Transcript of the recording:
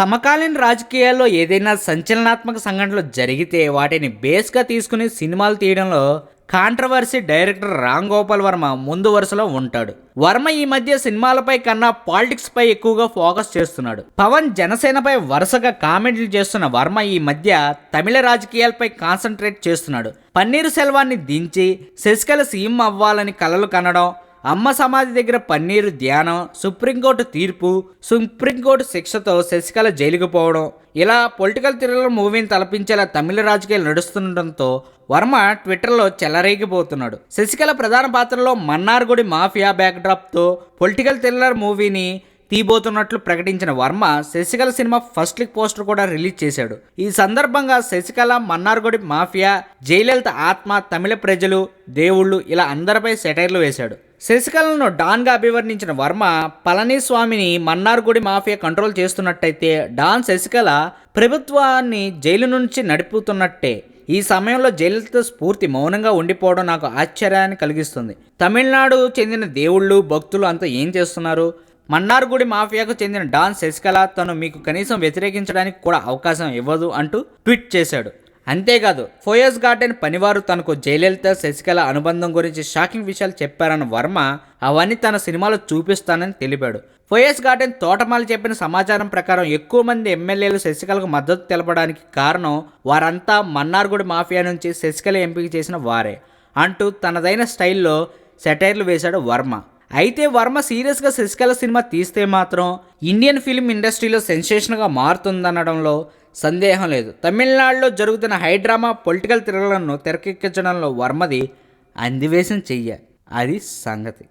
సమకాలీన రాజకీయాల్లో ఏదైనా సంచలనాత్మక సంఘటనలు జరిగితే వాటిని బేస్గా తీసుకుని సినిమాలు తీయడంలో కాంట్రవర్సీ డైరెక్టర్ రామ్ గోపాల్ వర్మ ముందు వరుసలో ఉంటాడు. వర్మ ఈ మధ్య సినిమాలపై కన్నా పాలిటిక్స్ పై ఎక్కువగా ఫోకస్ చేస్తున్నాడు. పవన్ జనసేనపై వరుసగా కామెంట్లు చేస్తున్న వర్మ ఈ మధ్య తమిళ రాజకీయాలపై కాన్సన్ట్రేట్ చేస్తున్నాడు. పన్నీరు సెల్వాన్ని దించి శశికళ సీఎం అవ్వాలని కలలు కనడం అమ్మ సమాధి దగ్గర పన్నీరు ధ్యానం సుప్రీంకోర్టు తీర్పు సుప్రీంకోర్టు శిక్షతో శశికళ జైలుకు పోవడం. ఇలా పొలిటికల్ థ్రిల్లర్ మూవీని తలపించేలా తమిళ రాజకీయాలు నడుస్తుండటంతో వర్మ ట్విట్టర్లో చెలరేగిపోతున్నాడు. శశికళ ప్రధాన పాత్రలో మన్నార్గుడి మాఫియా బ్యాక్డ్రాప్తో పొలిటికల్ థ్రిల్లర్ మూవీని తీబోతున్నట్లు ప్రకటించిన Varma Sasikala cinema first look poster కూడా రిలీజ్ చేశాడు. ఈ సందర్భంగా శశికళ మన్నార్గుడి మాఫియా జయలలిత ఆత్మ తమిళ ప్రజలు దేవుళ్ళు ఇలా అందరిపై సెటైర్లు వేశాడు. శశికళను డాన్గా అభివర్ణించిన వర్మ పళనిస్వామిని మన్నార్గుడి మాఫియా కంట్రోల్ చేస్తున్నట్టయితే డాన్ శశికళ ప్రభుత్వాన్ని జైలు నుంచి నడుపుతున్నట్టే. ఈ సమయంలో జైలుతో స్ఫూర్తి మౌనంగా ఉండిపోవడం నాకు ఆశ్చర్యాన్ని కలిగిస్తుంది. తమిళనాడు చెందిన దేవుళ్ళు భక్తులు అంతా ఏం చేస్తున్నారు? మన్నార్గుడి మాఫియాకు చెందిన డాన్ శశికళ తను మీకు కనీసం వ్యతిరేకించడానికి కూడా అవకాశం ఇవ్వదు అంటూ ట్వీట్ చేశాడు. అంతేకాదు ఫోయస్ గార్డెన్ పనివారు తనకు జయలలిత శశికళ అనుబంధం గురించి షాకింగ్ విషయాలు చెప్పారన్న వర్మ అవన్నీ తన సినిమాలో చూపిస్తానని తెలిపాడు. ఫోయస్ గార్డెన్ తోటమాలి చెప్పిన సమాచారం ప్రకారం ఎక్కువ మంది ఎమ్మెల్యేలు శశికళకు మద్దతు తెలపడానికి కారణం వారంతా మన్నార్గుడి మాఫియా నుంచి శశికళ ఎంపిక చేసిన వారే అంటూ తనదైన స్టైల్లో సెటైర్లు వేశాడు వర్మ. అయితే వర్మ సీరియస్గా శశికళ సినిమా తీస్తే మాత్రం ఇండియన్ ఫిల్మ్ ఇండస్ట్రీలో సెన్సేషన్గా మారుతుందనడంలో సందేహం లేదు. తమిళనాడులో జరుగుతున్న హైడ్రామా పొలిటికల్ తిరగలను తెరకెక్కించడంలో వర్మది అందివేశం చెయ్య. అది సంగతి.